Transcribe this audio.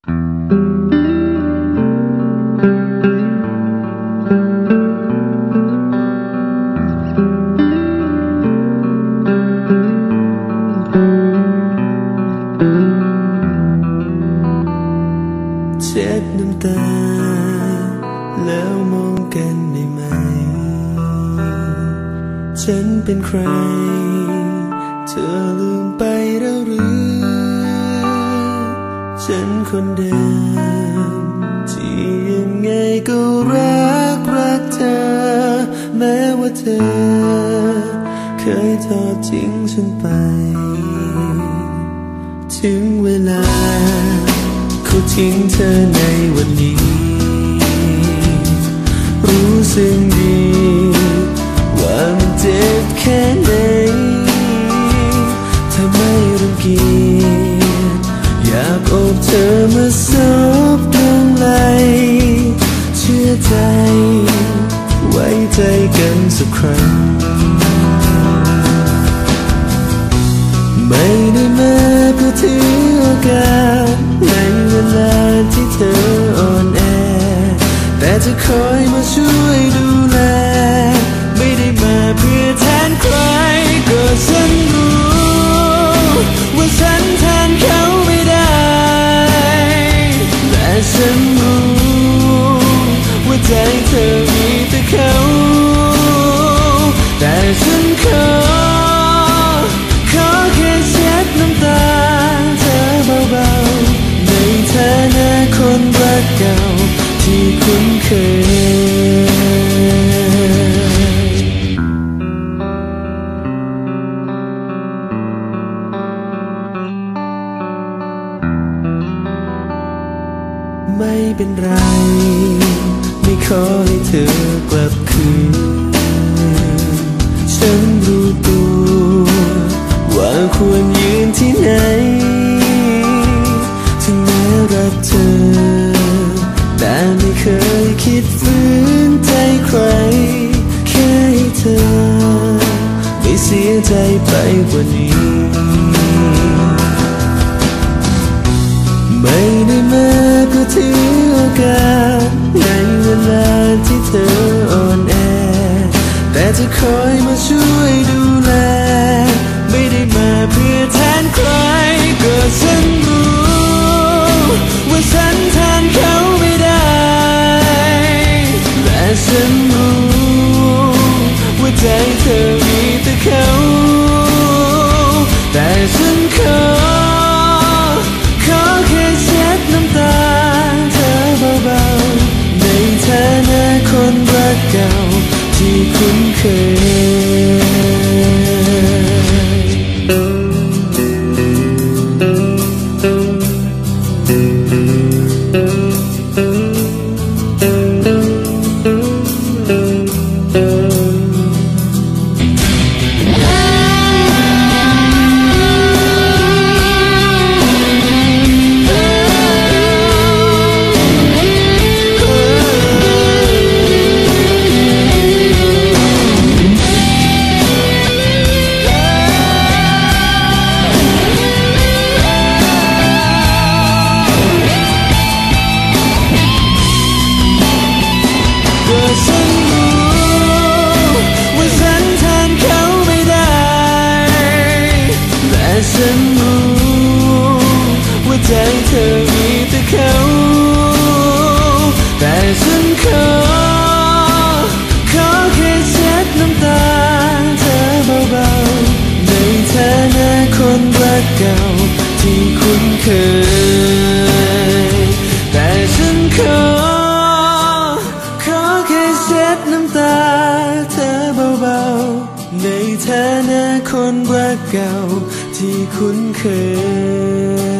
เช็ดน้ำตา แล้วมองกันได้ไหม ฉันเป็นใคร เธอลืมไปแล้วหรือ ฉันคนเดิม ที่ยังไงก็รักรักเธอ แม้ว่าเธอ เคยทอดทิ้งฉันไป ถึงเวลาเขาทิ้งเธอในวันนี้ รู้สึก ครั้ง ไม่ได้มาเพื่อถือโอกาสในเวลาที่เธออ่อนแอ แต่จะคอยมาช่วย ไม่เป็นไร ไม่ขอให้เธอกลับคืน ฉันรู้ตัว ว่าควรยืนที่ไหน ถึงแม้รักเธอ แต่ไม่เคยคิดฝืนใจใคร แค่ให้เธอ ไม่เสียใจไปกว่านี้ไม่ได้มา ลาที่เธออ่อนแอ แต่จะคอยมาช่วยดูแล ไม่ได้มาเพื่อแทนใครก็ฉันรู้ ว่าฉันแทนเขาไม่ได้และฉัน กเก่าที่คุ้นเคย แต่ฉันขอ ขอแค่เช็ดน้ำตาเธอเบาๆ ในฐานะคนรักเก่าที่คุ้นเคย